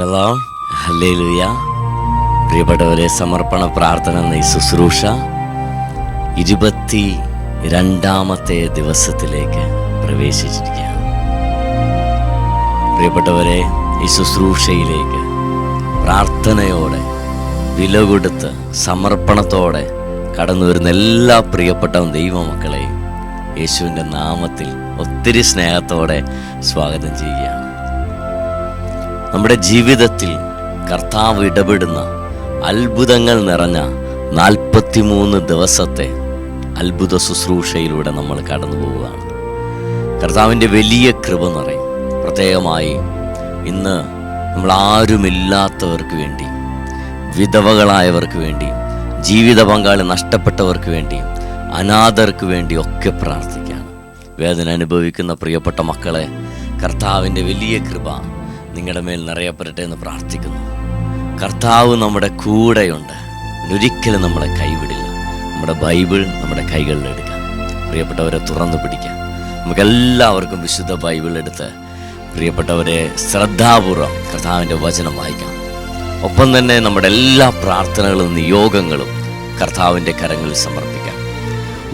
പ്രൈസലോ hallelujah പ്രിയപ്പെട്ടവരെ സമർപ്പണ പ്രാർത്ഥന എന്ന ഈ ശുശ്രൂഷ ഇരുപത്തി രണ്ടാമത്തെ ദിവസത്തിലേക്ക് പ്രവേശിച്ചിരിക്കുകയാണ്. പ്രിയപ്പെട്ടവരെ ഈ ശുശ്രൂഷയിലേക്ക് പ്രാർത്ഥനയോടെ വില കൊടുത്ത് സമർപ്പണത്തോടെ കടന്നു വരുന്ന എല്ലാ പ്രിയപ്പെട്ട ദൈവമക്കളെയും യേശുവിന്റെ നാമത്തിൽ ഒത്തിരി സ്നേഹത്തോടെ സ്വാഗതം ചെയ്യുകയാണ്. നമ്മുടെ ജീവിതത്തിൽ കർത്താവ് ഇടപെടുന്ന അത്ഭുതങ്ങൾ നിറഞ്ഞ നാൽപ്പത്തിമൂന്ന് ദിവസത്തെ അത്ഭുത ശുശ്രൂഷയിലൂടെ നമ്മൾ കടന്നു പോവുകയാണ്. കർത്താവിന്റെ വലിയ കൃപ നിറയും. പ്രത്യേകമായി ഇന്ന് നമ്മൾ ആരുമില്ലാത്തവർക്ക് വേണ്ടി വിധവകളായവർക്ക് വേണ്ടി ജീവിത പങ്കാളി നഷ്ടപ്പെട്ടവർക്ക് വേണ്ടി അനാഥർക്ക് വേണ്ടി ഒക്കെ പ്രാർത്ഥിക്കുകയാണ്. വേദന അനുഭവിക്കുന്ന പ്രിയപ്പെട്ട മക്കളെ കർത്താവിന്റെ വലിയ കൃപ നിങ്ങളുടെ മേൽ നിറയപ്പെടട്ടെ എന്ന് പ്രാർത്ഥിക്കുന്നു. കർത്താവ് നമ്മുടെ കൂടെയുണ്ട്. ഒരിക്കലും നമ്മളെ കൈവിടില്ല. നമ്മുടെ ബൈബിൾ നമ്മുടെ കൈകളിൽ എടുക്കാം. പ്രിയപ്പെട്ടവരെ തുറന്നു പിടിക്കാം. നമുക്കെല്ലാവർക്കും വിശുദ്ധ ബൈബിൾ എടുത്ത് പ്രിയപ്പെട്ടവരെ ശ്രദ്ധാപൂർവം കർത്താവിന്റെ വചനം വായിക്കാം. ഒപ്പം തന്നെ നമ്മുടെ എല്ലാ പ്രാർത്ഥനകളും നിയോഗങ്ങളും കർത്താവിന്റെ കരങ്ങളിൽ സമർപ്പിക്കാം.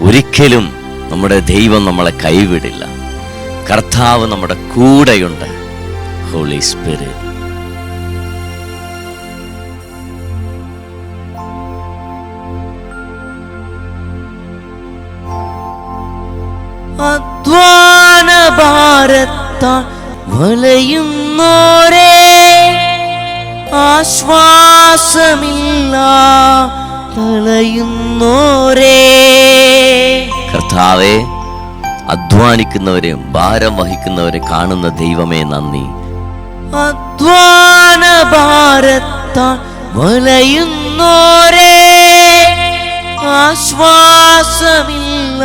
ഒരിക്കലും നമ്മുടെ ദൈവം നമ്മളെ കൈവിടില്ല. കർത്താവ് നമ്മുടെ കൂടെയുണ്ട്. Holy Spirit. അധ്വാന ഭാരത്താൽ വലയുന്നോരേ ആശ്വാസമില്ല തളയുന്നോരേ കർത്താവെ അധ്വാനിക്കുന്നവരെ ഭാരം വഹിക്കുന്നവരെ കാണുന്ന ദൈവമേ നന്ദി അധ്വാന ഭാരത്താൽ വലയുന്നോരേ ആശ്വാസമില്ല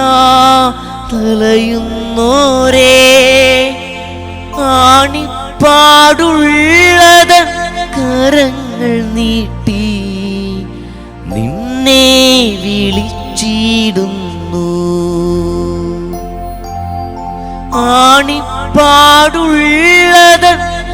തലയുന്നോരേ. ആണിപ്പാടുള്ളത് കരങ്ങൾ നീട്ടി നിന്നെ വിളിച്ചിടുന്നു. ആണിപ്പാടുള്ളത്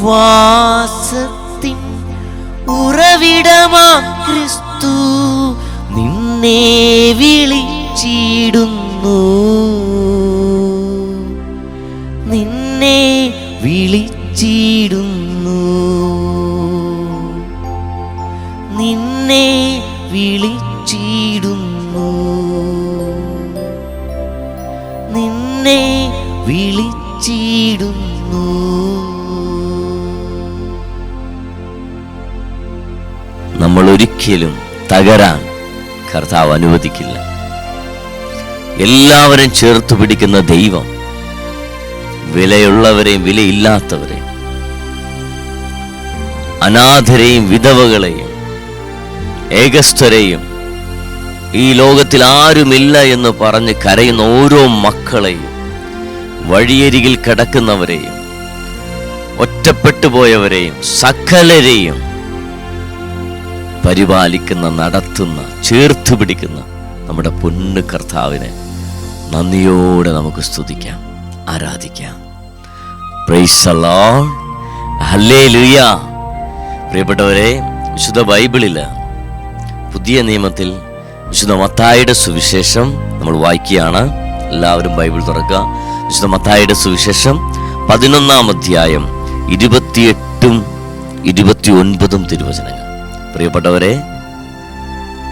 ആശ്വാസത്തിൻ ഉറവിടമാ ക്രിസ്തു നിന്നെ വിളിച്ചിടുന്നു. എല്ലാവരും ചേർത്ത് പിടിക്കുന്ന ദൈവം വിലയുള്ളവരെയും വിലയില്ലാത്തവരെയും അനാഥരെയും വിധവകളെയും ഏകസ്ഥരെയും ഈ ലോകത്തിൽ ആരുമില്ല എന്ന് പറഞ്ഞ് കരയുന്ന ഓരോ മക്കളെയും വഴിയരികിൽ കിടക്കുന്നവരെയും ഒറ്റപ്പെട്ടു പോയവരെയും സകലരെയും പരിപാലിക്കുന്ന നടത്തുന്ന ചേർത്ത് പിടിക്കുന്ന നമ്മുടെ പൊന്നു കർത്താവിനെ നന്ദിയോടെ നമുക്ക് സ്തുതിക്കാം ആരാധിക്കാം. പ്രിയപ്പെട്ടവരെ വിശുദ്ധ ബൈബിളിൽ പുതിയ നിയമത്തിൽ വിശുദ്ധ മത്തായുടെ സുവിശേഷം നമ്മൾ വായിക്കുകയാണ്. എല്ലാവരും ബൈബിൾ തുറക്കുക. വിശുദ്ധ മത്തായുടെ സുവിശേഷം പതിനൊന്നാം അധ്യായം ഇരുപത്തിയെട്ടും ഇരുപത്തി ഒൻപതും തിരുവചനങ്ങൾ. പ്രിയപ്പെട്ടവരെ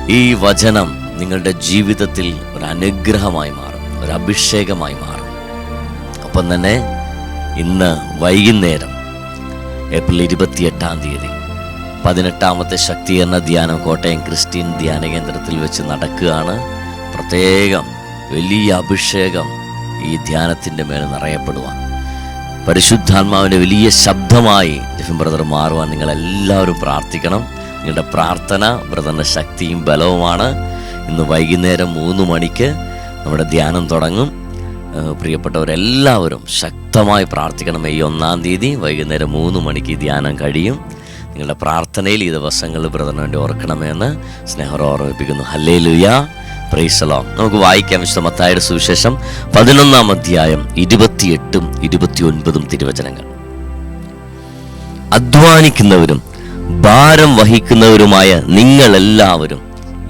ഈ വചനം നിങ്ങളുടെ ജീവിതത്തിൽ ഒരു അനുഗ്രഹമായി മാറും. ഒരു അഭിഷേകമായി മാറും. ഒപ്പം തന്നെ ഇന്ന് വൈകുന്നേരം ഏപ്രിൽ ഇരുപത്തിയെട്ടാം തീയതി പതിനെട്ടാമത്തെ എന്ന ധ്യാനം കോട്ടയം ക്രിസ്ത്യൻ ധ്യാന കേന്ദ്രത്തിൽ വെച്ച് നടക്കുകയാണ്. പ്രത്യേകം വലിയ അഭിഷേകം ഈ ധ്യാനത്തിന്റെ മേൽ നിറയപ്പെടുവാൻ. പരിശുദ്ധാത്മാവിന്റെ വലിയ ശബ്ദമായി ജെഫിൻ ബ്രദർ മാറുവാൻ നിങ്ങളെല്ലാവരും പ്രാർത്ഥിക്കണം. നിങ്ങളുടെ പ്രാർത്ഥന ബ്രദറിന്റെ ശക്തിയും ബലവുമാണ്. ഇന്ന് വൈകുന്നേരം മൂന്ന് മണിക്ക് നമ്മുടെ ധ്യാനം തുടങ്ങും. പ്രിയപ്പെട്ടവരെല്ലാവരും ശക്തമായി പ്രാർത്ഥിക്കണം. ഈ ഒന്നാം തീയതി വൈകുന്നേരം മൂന്ന് മണിക്ക് ധ്യാനം കഴിയും. നിങ്ങളുടെ പ്രാർത്ഥനയിൽ ഈ ദിവസങ്ങളിൽ ബ്രദറിന് വേണ്ടി ഓർക്കണമെന്ന് സ്നേഹം ഓർമ്മിപ്പിക്കുന്നു. ഹല്ലേ ലുയ പ്രൈസലോ നമുക്ക് വായിക്കാം വിശ്വമത്തായുടെ സുവിശേഷം പതിനൊന്നാം അധ്യായം ഇരുപത്തിയെട്ടും ഇരുപത്തിയൊൻപതും തിരുവചനങ്ങൾ. അധ്വാനിക്കുന്നവരും ഭാരം വഹിക്കുന്നവരുമായ നിങ്ങളെല്ലാവരും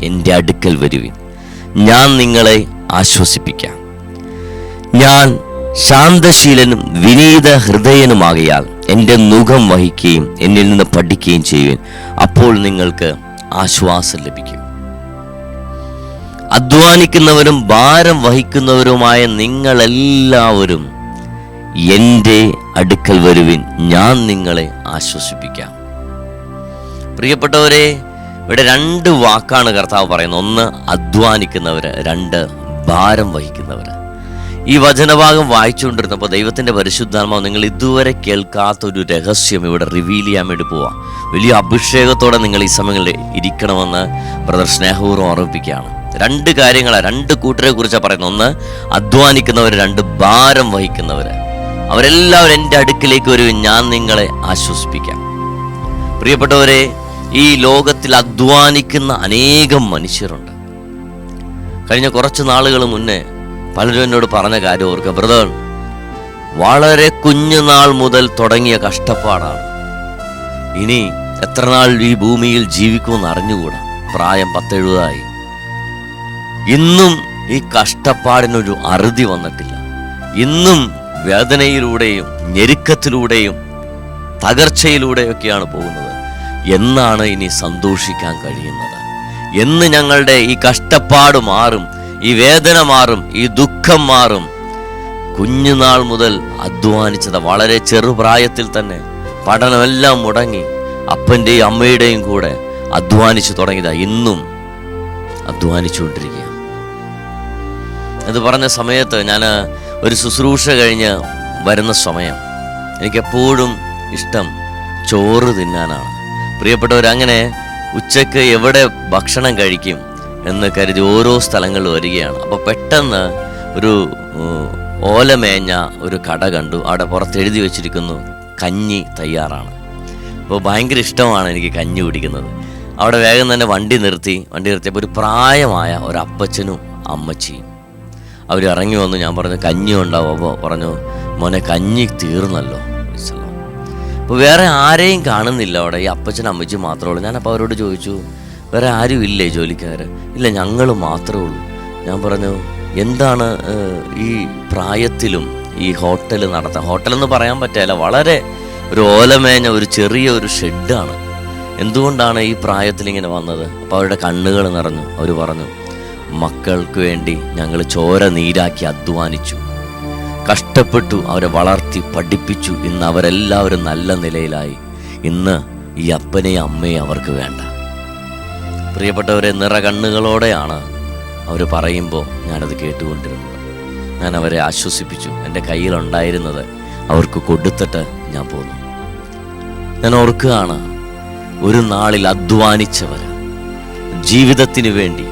എന്റെ അടുക്കൽ വരുവിൻ. ഞാൻ നിങ്ങളെ ആശ്വസിപ്പിക്കാം. ഞാൻ ശാന്തശീലനും വിനീത ഹൃദയനുമാകയാൽ എന്റെ മുഖം വഹിക്കുകയും എന്നിൽ നിന്ന് പഠിക്കുകയും ചെയ്യുവാൻ. അപ്പോൾ നിങ്ങൾക്ക് ആശ്വാസം ലഭിക്കും. അധ്വാനിക്കുന്നവരും ഭാരം വഹിക്കുന്നവരുമായ നിങ്ങളെല്ലാവരും എന്റെ അടുക്കൽ വരുവിൻ. ഞാൻ നിങ്ങളെ ആശ്വസിപ്പിക്കാം. പ്രിയപ്പെട്ടവരെ ഇവിടെ രണ്ട് വാക്കാണ് കർത്താവ് പറയുന്നത്. ഒന്ന് അധ്വാനിക്കുന്നവര്. രണ്ട് ഭാരം വഹിക്കുന്നവർ ഈ വചനഭാഗം വായിച്ചുകൊണ്ടിരുന്നപ്പോൾ ദൈവത്തിന്റെ പരിശുദ്ധാത്മാവ് നിങ്ങൾ ഇതുവരെ കേൾക്കാത്ത ഒരു രഹസ്യം ഇവിടെ റിവീൽ ചെയ്യാൻ വേണ്ടി പോവാം. വലിയ അഭിഷേകത്തോടെ നിങ്ങൾ ഈ സമയങ്ങളിൽ ഇരിക്കണമെന്ന് ബ്രദർ സ്നേഹപൂർവം ഓർമ്മിപ്പിക്കുകയാണ്. രണ്ട് കാര്യങ്ങളാണ് രണ്ട് കൂട്ടരെ കുറിച്ചാണ് പറയുന്നത്. ഒന്ന് അധ്വാനിക്കുന്നവർ രണ്ട് ഭാരം വഹിക്കുന്നവർ അവരെല്ലാവരും എന്റെ അടുക്കിലേക്ക് വരും ഞാൻ നിങ്ങളെ ആശ്വസിപ്പിക്കാം. പ്രിയപ്പെട്ടവരെ ഈ ലോകത്തിൽ അധ്വാനിക്കുന്ന അനേകം മനുഷ്യരുണ്ട്. കഴിഞ്ഞ കുറച്ച് നാളുകൾ മുന്നേ പലരും എന്നോട് പറഞ്ഞ കാര്യം ഓർക്കുക. ബ്രദർ വളരെ കുഞ്ഞുനാൾ മുതൽ തുടങ്ങിയ കഷ്ടപ്പാടാണ്. ഇനി എത്ര നാൾ ഈ ഭൂമിയിൽ ജീവിക്കുമെന്ന് അറിഞ്ഞുകൂടാ. പ്രായം പത്തെഴുപതായി. ഇന്നും ഈ കഷ്ടപ്പാടിനൊരു അറുതി വന്നിട്ടില്ല. ഇന്നും വേദനയിലൂടെയും ഞെരുക്കത്തിലൂടെയും തകർച്ചയിലൂടെയൊക്കെയാണ് പോകുന്നത്. എന്നാണ് ഇനി സന്തോഷിക്കാൻ കഴിയുന്നത്. എന്ന് ഞങ്ങളുടെ ഈ കഷ്ടപ്പാട് മാറും ഈ വേദന മാറും ഈ ദുഃഖം മാറും. കുഞ്ഞുനാൾ മുതൽ അധ്വാനിച്ചത് വളരെ ചെറുപ്രായത്തിൽ തന്നെ പഠനമെല്ലാം മുടങ്ങി അപ്പന്റെയും അമ്മയുടെയും കൂടെ അധ്വാനിച്ചു തുടങ്ങിയതാ ഇന്നും അധ്വാനിച്ചുകൊണ്ടിരിക്കുക അത് പറഞ്ഞ സമയത്ത് ഞാൻ ഒരു ശുശ്രൂഷ കഴിഞ്ഞ് വരുന്ന സമയം. എനിക്കെപ്പോഴും ഇഷ്ടം ചോറ് തിന്നാനാണ്. പ്രിയപ്പെട്ടവർ ഉച്ചയ്ക്ക് എവിടെ ഭക്ഷണം കഴിക്കും എന്ന് കരുതി ഓരോ സ്ഥലങ്ങളിൽ വരികയാണ്. അപ്പോൾ പെട്ടെന്ന് ഒരു ഓലമേഞ്ഞ ഒരു കട കണ്ടു. അവിടെ പുറത്ത് എഴുതി വെച്ചിരിക്കുന്നു കഞ്ഞി തയ്യാറാണ്. അപ്പോൾ ഭയങ്കര ഇഷ്ടമാണ് എനിക്ക് കഞ്ഞി കുടിക്കുന്നത്. അവിടെ വേഗം തന്നെ വണ്ടി നിർത്തി. വണ്ടി നിർത്തിയപ്പോൾ ഒരു പ്രായമായ ഒരു അപ്പച്ചനും അമ്മച്ചിയും. അവർ ഇറങ്ങി വന്നു. ഞാൻ പറഞ്ഞു കഞ്ഞി ഉണ്ടാവും. അപ്പോൾ പറഞ്ഞു മോനെ കഞ്ഞി തീർന്നല്ലോ. അപ്പോൾ വേറെ ആരെയും കാണുന്നില്ല അവിടെ. ഈ അപ്പച്ചൻ അമ്മച്ചും മാത്രമേ ഉള്ളൂ. ഞാനപ്പോൾ അവരോട് ചോദിച്ചു വേറെ ആരും ഇല്ലേ ജോലിക്കാർ ഇല്ല ഞങ്ങൾ മാത്രമേ ഉള്ളൂ. ഞാൻ പറഞ്ഞു എന്താണ് ഈ പ്രായത്തിലും ഈ ഹോട്ടൽ നടത്താൻ ഹോട്ടലെന്ന് പറയാൻ പറ്റില്ല വളരെ ഒരു ഓലമേഞ്ഞ ഒരു ചെറിയ ഒരു ഷെഡാണ്. എന്തുകൊണ്ടാണ് ഈ പ്രായത്തിൽ ഇങ്ങനെ വന്നത്? അപ്പോൾ അവരുടെ കണ്ണുകൾ നിറഞ്ഞു. അവർ പറഞ്ഞു മക്കൾക്ക് വേണ്ടി ഞങ്ങൾ ചോര നീരാക്കി അധ്വാനിച്ചു. കഷ്ടപ്പെട്ടു അവരെ വളർത്തി പഠിപ്പിച്ചു ഇന്ന് അവരെല്ലാവരും നല്ല നിലയിലായി. ഇന്ന് ഈ അപ്പനെയും അമ്മയും അവർക്ക് വേണ്ട. പ്രിയപ്പെട്ടവരെ നിറ കണ്ണുകളോടെയാണ് അവർ പറയുമ്പോൾ ഞാനത് കേട്ടുകൊണ്ടിരുന്നത്. ഞാൻ അവരെ ആശ്വസിപ്പിച്ചു. എന്റെ കയ്യിലുണ്ടായിരുന്നത് അവർക്ക് കൊടുത്തിട്ട് ഞാൻ പോന്നു. ഞാൻ ഓർക്കുകയാണ് ഒരു നാളിൽ അധ്വാനിച്ചവർ ജീവിതത്തിന് വേണ്ടി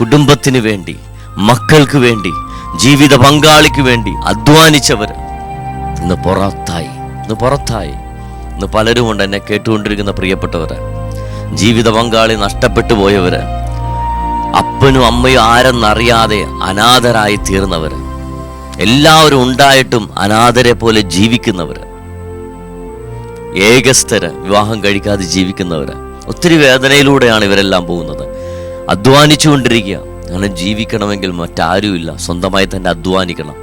കുടുംബത്തിന് വേണ്ടി മക്കൾക്ക് വേണ്ടി ജീവിത പങ്കാളിക്ക് വേണ്ടി അധ്വാനിച്ചവർ ഇന്ന് പുറത്തായി ഇന്ന് പുറത്തായി. ഇന്ന് പലരും ഉണ്ട് എന്നെ കേട്ടുകൊണ്ടിരിക്കുന്ന പ്രിയപ്പെട്ടവര്. ജീവിത പങ്കാളി നഷ്ടപ്പെട്ടു പോയവര് അപ്പനും അമ്മയും ആരെന്നറിയാതെ അനാഥരായി തീർന്നവര് എല്ലാവരും ഉണ്ടായിട്ടും അനാഥരെ പോലെ ജീവിക്കുന്നവര് ഏകസ്ഥര് വിവാഹം കഴിക്കാതെ ജീവിക്കുന്നവര് ഒത്തിരി വേദനയിലൂടെയാണ് ഇവരെല്ലാം പോകുന്നത്. അധ്വാനിച്ചുകൊണ്ടിരിക്കുക. അങ്ങനെ ജീവിക്കണമെങ്കിൽ മറ്റാരുമില്ല. സ്വന്തമായി തന്നെ അധ്വാനിക്കണം.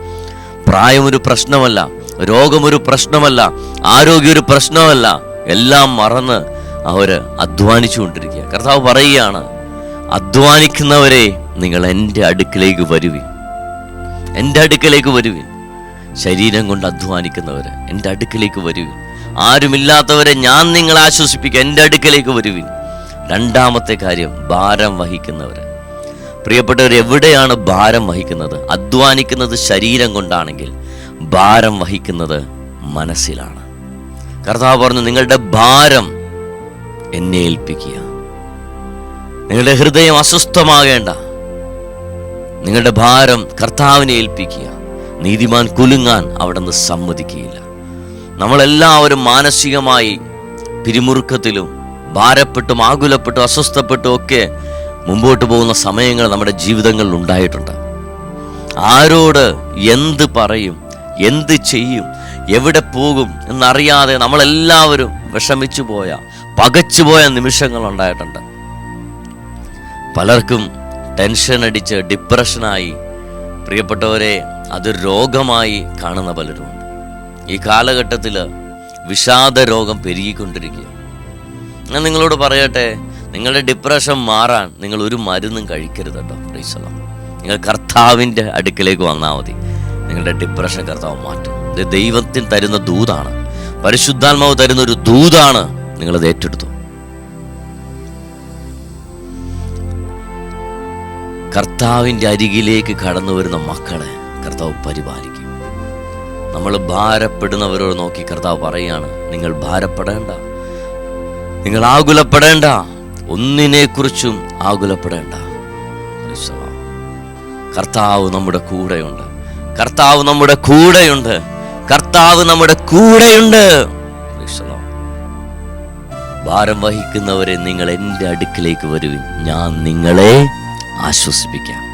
പ്രായമൊരു പ്രശ്നമല്ല. രോഗമൊരു പ്രശ്നമല്ല. ആരോഗ്യം ഒരു പ്രശ്നമല്ല. എല്ലാം മറന്ന് അവർ അധ്വാനിച്ചുകൊണ്ടിരിക്കുക. കർത്താവ് പറയുകയാണ് അധ്വാനിക്കുന്നവരെ നിങ്ങൾ എന്റെ അടുക്കിലേക്ക് വരുവിൻ. എന്റെ അടുക്കിലേക്ക് വരുവിൻ. ശരീരം കൊണ്ട് അധ്വാനിക്കുന്നവര് എന്റെ അടുക്കിലേക്ക് വരുവിൻ. ആരുമില്ലാത്തവരെ ഞാൻ നിങ്ങളെ ആശ്വസിപ്പിക്കുക എന്റെ അടുക്കിലേക്ക് വരുവിൻ. രണ്ടാമത്തെ കാര്യം ഭാരം വഹിക്കുന്നവര്. പ്രിയപ്പെട്ടവർ എവിടെയാണ് ഭാരം വഹിക്കുന്നത്? അധ്വാനിക്കുന്നത് ശരീരം കൊണ്ടാണെങ്കിൽ ഭാരം വഹിക്കുന്നത് മനസ്സിലാണ്. കർത്താവ് പറഞ്ഞു നിങ്ങളുടെ ഭാരം എന്നെ ഏൽപ്പിക്കുക. നിങ്ങളുടെ ഹൃദയം അസ്വസ്ഥമാകേണ്ട. നിങ്ങളുടെ ഭാരം കർത്താവിനെ ഏൽപ്പിക്കുക. നീതിമാൻ കുലുങ്ങാൻ അവിടെ നിന്ന് സമ്മതിക്കുകയില്ല. നമ്മളെല്ലാവരും മാനസികമായി പിരിമുറുക്കത്തിലും ഭാരപ്പെട്ടും ആകുലപ്പെട്ടും അസ്വസ്ഥപ്പെട്ടും ഒക്കെ മുമ്പോട്ട് പോകുന്ന സമയങ്ങൾ നമ്മുടെ ജീവിതങ്ങളിൽ ഉണ്ടായിട്ടുണ്ട്. ആരോട് എന്ത് പറയും എന്ത് ചെയ്യും എവിടെ പോകും എന്നറിയാതെ നമ്മളെല്ലാവരും വിഷമിച്ചു പോയ പകച്ചു പോയ നിമിഷങ്ങൾ ഉണ്ടായിട്ടുണ്ട്. പലർക്കും ടെൻഷൻ അടിച്ച് ഡിപ്രഷനായി പ്രിയപ്പെട്ടവരെ അത് രോഗമായി കാണുന്ന പലരുമുണ്ട്. ഈ കാലഘട്ടത്തിൽ വിഷാദ രോഗം പെരുകിക്കൊണ്ടിരിക്കുക ഞാൻ നിങ്ങളോട് പറയട്ടെ നിങ്ങളുടെ ഡിപ്രഷൻ മാറാൻ നിങ്ങൾ ഒരു മരുന്നും കഴിക്കരുത് കേട്ടോ. പ്രീസലം നിങ്ങൾ കർത്താവിന്റെ അടുക്കിലേക്ക് വന്നാൽ മതി. നിങ്ങളുടെ ഡിപ്രഷൻ കർത്താവ് മാറ്റും. ഇത് ദൈവത്തിന് തരുന്ന ദൂതാണ്. പരിശുദ്ധാത്മാവ് തരുന്ന ഒരു ദൂതാണ് നിങ്ങളത് ഏറ്റെടുത്തു. കർത്താവിന്റെ അരികിലേക്ക് കടന്നു വരുന്ന മക്കളെ കർത്താവ് പരിപാലിക്കും. നമ്മൾ ഭാരപ്പെടുന്നവരോട് നോക്കി കർത്താവ് പറയാണ് നിങ്ങൾ ഭാരപ്പെടേണ്ട. നിങ്ങൾ ആകുലപ്പെടേണ്ട. ഒന്നിനെക്കുറിച്ചും ആകുലപ്പെടേണ്ട കർത്താവ് നമ്മുടെ കൂടെയുണ്ട്. കർത്താവ് നമ്മുടെ കൂടെയുണ്ട്. കർത്താവ് നമ്മുടെ കൂടെയുണ്ട്. ഭാരം വഹിക്കുന്നവരെ നിങ്ങൾ എന്റെ അടുക്കിലേക്ക് വരുവിൻ. ഞാൻ നിങ്ങളെ ആശ്വസിപ്പിക്കാം.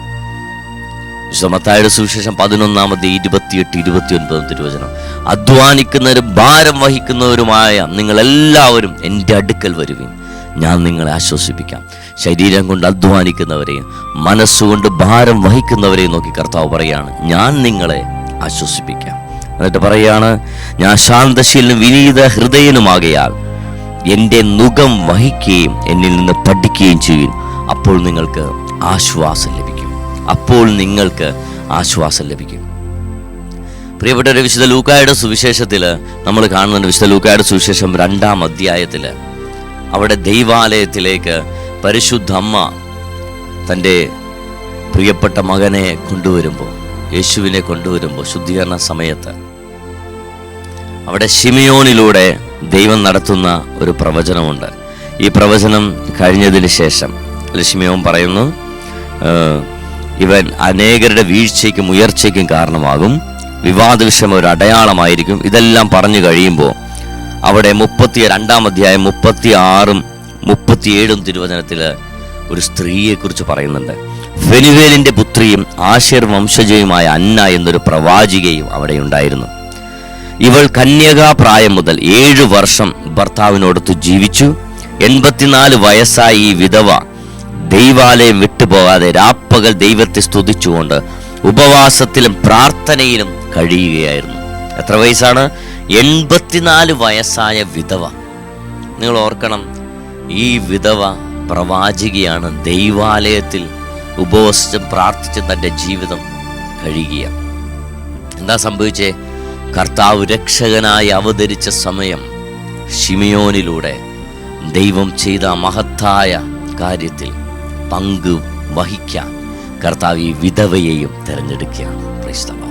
വിശ്വമത്തായുടെ സുവിശേഷം പതിനൊന്നാമത് ഇരുപത്തിയെട്ട് ഇരുപത്തിയൊൻപതും തിരുവചനം. അധ്വാനിക്കുന്നവരും ഭാരം വഹിക്കുന്നവരുമായ നിങ്ങൾ എല്ലാവരും എന്റെ അടുക്കൽ വരുവിൻ. ഞാൻ നിങ്ങളെ ആശ്വസിപ്പിക്കാം. ശരീരം കൊണ്ട് അധ്വാനിക്കുന്നവരെയും മനസ്സുകൊണ്ട് ഭാരം വഹിക്കുന്നവരെയും നോക്കി കർത്താവ് പറയാണ് ഞാൻ നിങ്ങളെ ആശ്വസിപ്പിക്കാം. എന്നിട്ട് പറയാണ് ഞാൻ ശാന്തശീലനും വിനീത ഹൃദയനുമാകയാൽ എന്റെ മുഖം വഹിക്കുകയും എന്നിൽ നിന്ന് പഠിക്കുകയും ചെയ്യും. അപ്പോൾ നിങ്ങൾക്ക് ആശ്വാസം ലഭിക്കും. അപ്പോൾ നിങ്ങൾക്ക് ആശ്വാസം ലഭിക്കും. പ്രിയപ്പെട്ട വിശുദ്ധ ലൂക്കായുടെ സുവിശേഷത്തിൽ നമ്മൾ കാണുന്നുണ്ട് വിശുദ്ധ ലൂക്കായുടെ സുവിശേഷം രണ്ടാം അധ്യായത്തിൽ അവിടെ ദൈവാലയത്തിലേക്ക് പരിശുദ്ധ അമ്മ തന്റെ പ്രിയപ്പെട്ട മകനെ കൊണ്ടുവരുമ്പോൾ യേശുവിനെ കൊണ്ടുവരുമ്പോൾ ശുദ്ധീകരണ സമയത്ത് അവിടെ ഷിമിയോനിലൂടെ ദൈവം നടത്തുന്ന ഒരു പ്രവചനമുണ്ട്. ഈ പ്രവചനം കഴിഞ്ഞതിന് ശേഷം ഷിമിയോൻ പറയുന്നു "ഏഹ്, ഇവൻ അനേകരുടെ വീഴ്ചയ്ക്കും ഉയർച്ചയ്ക്കും കാരണമാകും. വിവാദ വിഷയം ഒരു അടയാളമായിരിക്കും. ഇതെല്ലാം പറഞ്ഞു കഴിയുമ്പോൾ അവിടെ മുപ്പത്തി രണ്ടാം അധ്യായം മുപ്പത്തി ആറും മുപ്പത്തിയേഴും തിരുവചനത്തിൽ ഒരു സ്ത്രീയെക്കുറിച്ച് പറയുന്നുണ്ട്. ഫെനുവേലിന്റെ പുത്രിയും ആശേർ വംശജയുമായ അന്ന എന്നൊരു പ്രവാചികയും അവിടെ ഉണ്ടായിരുന്നു. ഇവൾ കന്യകാപ്രായം മുതൽ ഏഴു വർഷം ഭർത്താവിനോടൊത്ത് ജീവിച്ചു. എൺപത്തിനാല് വയസ്സായി ഈ വിധവ ദൈവാലയം വിട്ടുപോകാതെ രാപ്പകൽ ദൈവത്തെ സ്തുതിച്ചുകൊണ്ട് ഉപവാസത്തിലും പ്രാർത്ഥനയിലും കഴിയുകയായിരുന്നു. എത്ര വയസ്സാണ്? എൺപത്തിനാല് വയസ്സായ വിധവ. നിങ്ങൾ ഓർക്കണം ഈ വിധവ പ്രവാചികയാണ് ദൈവാലയത്തിൽ ഉപവസിച്ചും പ്രാർത്ഥിച്ചും തന്റെ ജീവിതം കഴിയുക. എന്താ സംഭവിച്ചേ? കർത്താവ് രക്ഷകനായി അവതരിച്ച സമയം ഷിമിയോനിലൂടെ ദൈവം ചെയ്ത മഹത്തായ കാര്യത്തിൽ പങ്ക് വഹിക്കാൻ കർത്താവ് ഈ വിധവയെയും തിരഞ്ഞെടുക്കുകയാണ്. Praise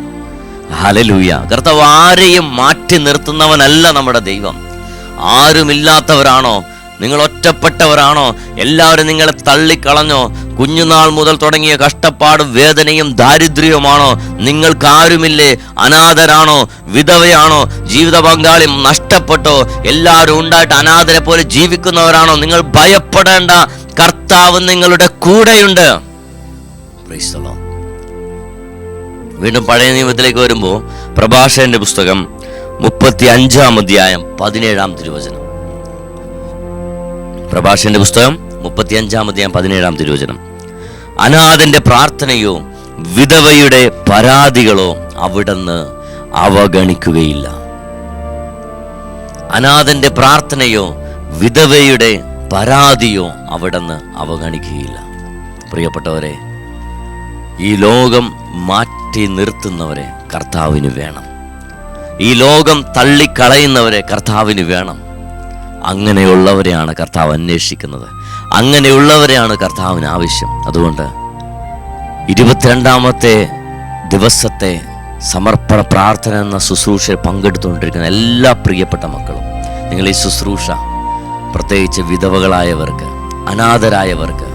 hallelujah. കർത്താവ് ആരെയും മാറ്റി നിർത്തുന്നവനല്ല നമ്മുടെ ദൈവം. ആരുമില്ലാത്തവരാണോ? നിങ്ങൾ ഒറ്റപ്പെട്ടവരാണോ? എല്ലാവരും നിങ്ങളെ തള്ളിക്കളഞ്ഞോ? കുഞ്ഞുനാൾ മുതൽ തുടങ്ങിയ കഷ്ടപ്പാടും വേദനയും ദാരിദ്ര്യവുമാണോ? നിങ്ങൾക്ക് ആരുമില്ലേ? അനാഥരാണോ? വിധവയാണോ? ജീവിത പങ്കാളി നഷ്ടപ്പെട്ടോ? എല്ലാവരും ഉണ്ടായിട്ട് അനാഥരെ പോലെ ജീവിക്കുന്നവരാണോ? നിങ്ങൾ ഭയപ്പെടേണ്ട. കർത്താവ് നിങ്ങളുടെ കൂടെയുണ്ട്. പ്രൈസ്. വീണ്ടും പഴയ നിയമത്തിലേക്ക് വരുമ്പോൾ പ്രഭാഷകന്റെ പുസ്തകം മുപ്പത്തി അഞ്ചാം അധ്യായം പതിനേഴാം തിരുവചനം. പ്രഭാഷകന്റെ പുസ്തകം മുപ്പത്തി അഞ്ചാം അധ്യായം പതിനേഴാം തിരുവചനം. അനാഥന്റെ പ്രാർത്ഥനയോ വിധവയുടെ പരാതികളോ അവിടുന്ന് അവഗണിക്കുകയില്ല. അനാഥന്റെ പ്രാർത്ഥനയോ വിധവയുടെ പരാതിയോ അവിടുന്ന് അവഗണിക്കുകയില്ല. പ്രിയപ്പെട്ടവരെ ഈ ലോകം മാറ്റി നിർത്തുന്നവരെ കർത്താവിന് വേണം. ഈ ലോകം തള്ളിക്കളയുന്നവരെ കർത്താവിന് വേണം. അങ്ങനെയുള്ളവരെയാണ് കർത്താവ് അന്വേഷിക്കുന്നത്. അങ്ങനെയുള്ളവരെയാണ് കർത്താവിന് ആവശ്യം. അതുകൊണ്ട് ഇരുപത്തിരണ്ടാമത്തെ ദിവസത്തെ സമർപ്പണ പ്രാർത്ഥന എന്ന ശുശ്രൂഷയിൽ പങ്കെടുത്തുകൊണ്ടിരിക്കുന്ന എല്ലാ പ്രിയപ്പെട്ട മക്കളും നിങ്ങൾ ഈ ശുശ്രൂഷ പ്രത്യേകിച്ച് വിധവകളായവർക്ക് അനാഥരായവർക്ക്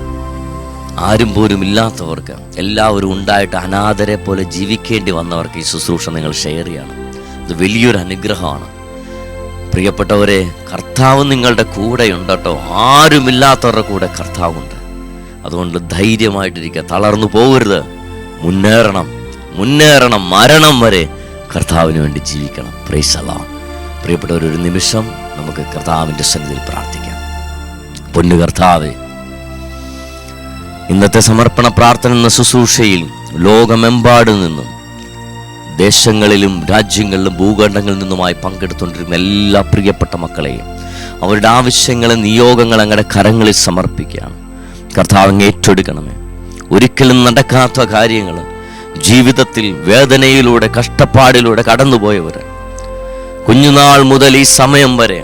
ആരും പോലും ഇല്ലാത്തവർക്ക് എല്ലാവരും ഉണ്ടായിട്ട് അനാഥരെ പോലെ ജീവിക്കേണ്ടി വന്നവർക്ക് ഈ ശുശ്രൂഷ നിങ്ങൾ ഷെയർ ചെയ്യണം. ഇത് വലിയൊരു അനുഗ്രഹമാണ്. പ്രിയപ്പെട്ടവരെ കർത്താവ് നിങ്ങളുടെ കൂടെയുണ്ട് കേട്ടോ ആരുമില്ലാത്തവരുടെ കൂടെ കർത്താവുണ്ട്. അതുകൊണ്ട് ധൈര്യമായിട്ടിരിക്കുക. തളർന്നു പോകരുത്. മുന്നേറണം. മുന്നേറണം. മരണം വരെ കർത്താവിന് വേണ്ടി ജീവിക്കണം. പ്രൈസലാം പ്രിയപ്പെട്ടവർ ഒരു നിമിഷം നമുക്ക് കർത്താവിന്റെ സന്നിധിയിൽ പ്രാർത്ഥിക്കാം. പൊന്നു കർത്താവേ ഇന്നത്തെ സമർപ്പണ പ്രാർത്ഥന എന്ന ശുശ്രൂഷയിൽ ലോകമെമ്പാട് നിന്നും ദേശങ്ങളിലും രാജ്യങ്ങളിലും ഭൂഖണ്ഡങ്ങളിൽ നിന്നുമായി പങ്കെടുത്തുകൊണ്ടിരുന്ന എല്ലാ പ്രിയപ്പെട്ട മക്കളെയും അവരുടെ ആവശ്യങ്ങളെ നിയോഗങ്ങൾ അങ്ങയുടെ കരങ്ങളിൽ സമർപ്പിക്കുകയാണ്. കർത്താവ് ഏറ്റെടുക്കണമേ. ഒരിക്കലും നടക്കാത്ത കാര്യങ്ങൾ ജീവിതത്തിൽ വേദനയിലൂടെ കഷ്ടപ്പാടിലൂടെ കടന്നുപോയവർ കുഞ്ഞുനാൾ മുതൽ ഈ സമയം വരെ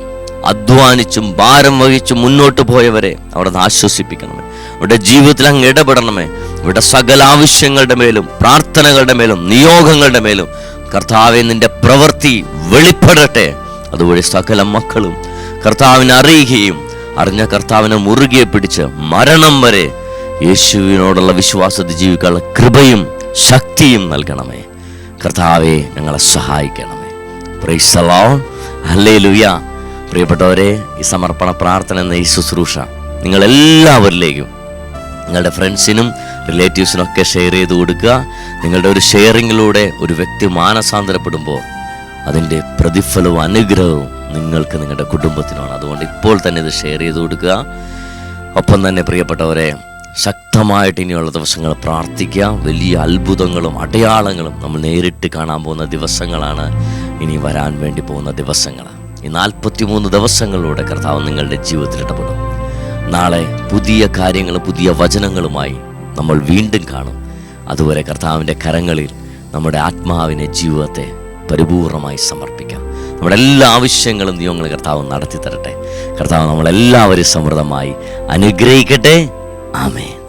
അധ്വാനിച്ചും ഭാരം വഹിച്ചും മുന്നോട്ട് പോയവരെ അവിടെ ആശ്വസിപ്പിക്കണമേ. അവരുടെ ജീവിതത്തിൽ അങ്ങ് ഇടപെടണമേ. അവരുടെ സകല ആവശ്യങ്ങളുടെ മേലും പ്രാർത്ഥനകളുടെ മേലും നിയോഗങ്ങളുടെ മേലും കർത്താവെ നിന്റെ പ്രവൃത്തി വെളിപ്പെടട്ടെ. അതുവഴി സകല മക്കളും കർത്താവിനെ അറിയുകയും അറിഞ്ഞ കർത്താവിനെ മുറുകെ പിടിച്ച് മരണം വരെ യേശുവിനോടുള്ള വിശ്വാസത്തിൽ ജീവിക്കാനുള്ള കൃപയും ശക്തിയും നൽകണമേ. കർത്താവെ ഞങ്ങളെ സഹായിക്കണമേ. പ്രൈസലോ അല്ലേ ലുയ പ്രിയപ്പെട്ടവരെ ഈ സമർപ്പണ പ്രാർത്ഥന എന്ന ഈ ശുശ്രൂഷ നിങ്ങളെല്ലാവരിലേക്കും നിങ്ങളുടെ ഫ്രണ്ട്സിനും റിലേറ്റീവ്സിനും ഒക്കെ ഷെയർ ചെയ്ത് കൊടുക്കുക. നിങ്ങളുടെ ഒരു ഷെയറിങ്ങിലൂടെ ഒരു വ്യക്തി മാനസാന്തരപ്പെടുമ്പോൾ അതിന്റെ പ്രതിഫലവും അനുഗ്രഹവും നിങ്ങൾക്ക് നിങ്ങളുടെ കുടുംബത്തിനാണ്. അതുകൊണ്ട് ഇപ്പോൾ തന്നെ ഇത് ഷെയർ ചെയ്ത് കൊടുക്കുക. ഒപ്പം തന്നെ പ്രിയപ്പെട്ടവരെ ശക്തമായിട്ട് ഇനിയുള്ള ദിവസങ്ങൾ പ്രാർത്ഥിക്കുക. വലിയ അത്ഭുതങ്ങളും അടയാളങ്ങളും നമ്മൾ നേരിട്ട് കാണാൻ പോകുന്ന ദിവസങ്ങളാണ് ഇനി വരാൻ വേണ്ടി പോകുന്ന ദിവസങ്ങൾ. ഈ നാൽപ്പത്തിമൂന്ന് ദിവസങ്ങളിലൂടെ കർത്താവ് നിങ്ങളുടെ ജീവിതത്തിൽ ഇടപെടും. നാളെ പുതിയ കാര്യങ്ങൾ പുതിയ വചനങ്ങളുമായി നമ്മൾ വീണ്ടും കാണും. അതുവരെ കർത്താവിന്റെ കരങ്ങളിൽ നമ്മുടെ ആത്മാവിനെ ജീവിതത്തെ പരിപൂർണമായി സമർപ്പിക്കാം. നമ്മുടെ എല്ലാ ആവശ്യങ്ങളും നിയമങ്ങൾ കർത്താവ് നടത്തി തരട്ടെ കർത്താവ് നമ്മളെല്ലാവരും സമൃദ്ധമായി അനുഗ്രഹിക്കട്ടെ. ആമേൻ.